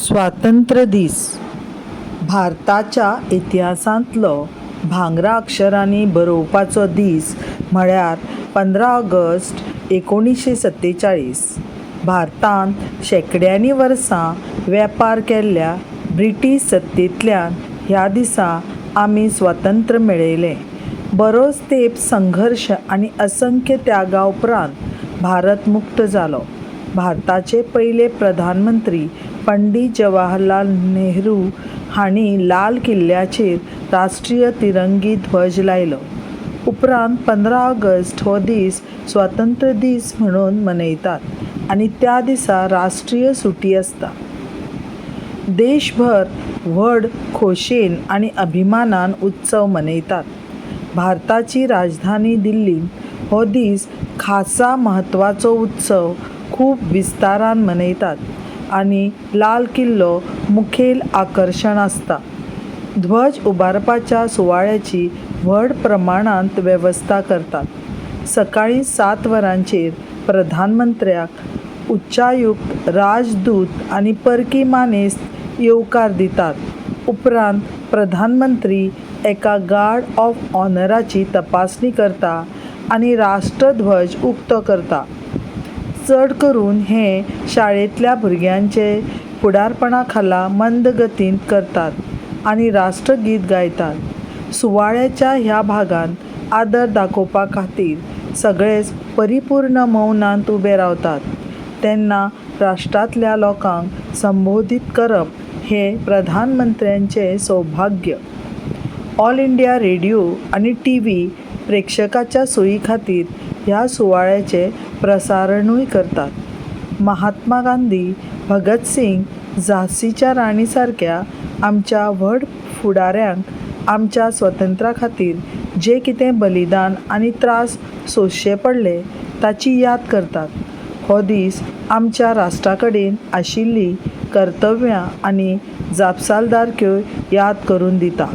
स्वातंत्र्य दीस. भारताच्या इतिहासांतलो भांगरा अक्षरांनी बरोवपाचो दीस म्हळ्यार पंदरा ऑगस्ट एकोणिशें सत्तेचाळीस. भारतान शेंकड्यांनी वर्सां वेपार केल्ल्या ब्रिटीश सत्तेंतल्यान ह्या दिसा आमी स्वातंत्र्य मेळयलें. बरोच तेंप संघर्श आनी असंख्य त्यागा उपरांत भारत मुक्त जालो भारताचे पयले प्रधानमंत्री पंडीत जवाहरलाल नेहरू हांणी लाल किल्ल्याचेर राष्ट्रीय तिरंगी ध्वज लायलो. उपरांत पंदरा ऑगस्ट हो दीस स्वातंत्र्य दीस म्हणून मनयतात आनी त्या दिसा राष्ट्रीय सुटी आसता. देशभर व्हड खोशेन आनी अभिमानान उत्सव मनयतात. भारताची राजधानी दिल्लींत हो दीस खासा म्हत्वाचो उत्सव खूब विस्तारान मनयतात आनी लाल किल्लो मुखेल आकर्शण आसता ध्वज उबारपाच्या सुवाळ्याची व्हड प्रमाणांत वेवस्था करतात. सकाळीं सात वरांचेर प्रधानमंत्र्याक उच्चायुक्त राजदूत आनी परकी मानेस्त येवकार दितात. उपरांत प्रधानमंत्री एका गार्ड ऑफ ऑनराची तपासणी करता आनी राष्ट्रध्वज उक्तो करता. चड करून हे शाळेंतल्या भुरग्यांचे फुडारपणा खाला मंद गतीन करतात आनी राष्ट्रगीत गायतात. सुवाळ्याच्या ह्या भागांत आदर दाखोवपा खातीर सगळेच परिपूर्ण मौनांत उबे रावतात. तेन्ना राष्ट्रांतल्या लोकांक संबोधीत करप हें प्रधानमंत्र्यांचें सौभाग्य. ऑल इंडिया रेडिओ आनी टी व्ही प्रेक्षकाच्या सोयी खातीर ह्या सुवाळ्याचे प्रसारणूय करतात. महात्मा गांधी भगतसिंग झांसीच्या राणी सारक्या आमच्या व्हड फुडाऱ्यांक आमच्या स्वतंत्रा खातीर जें कितें बलिदान आनी त्रास सोंसचे पडले ताची याद करतात. हो दीस आमच्या राष्ट्रा कडेन आशिल्ली कर्तव्यां आनी जापसालदारक्यो याद करून दिता.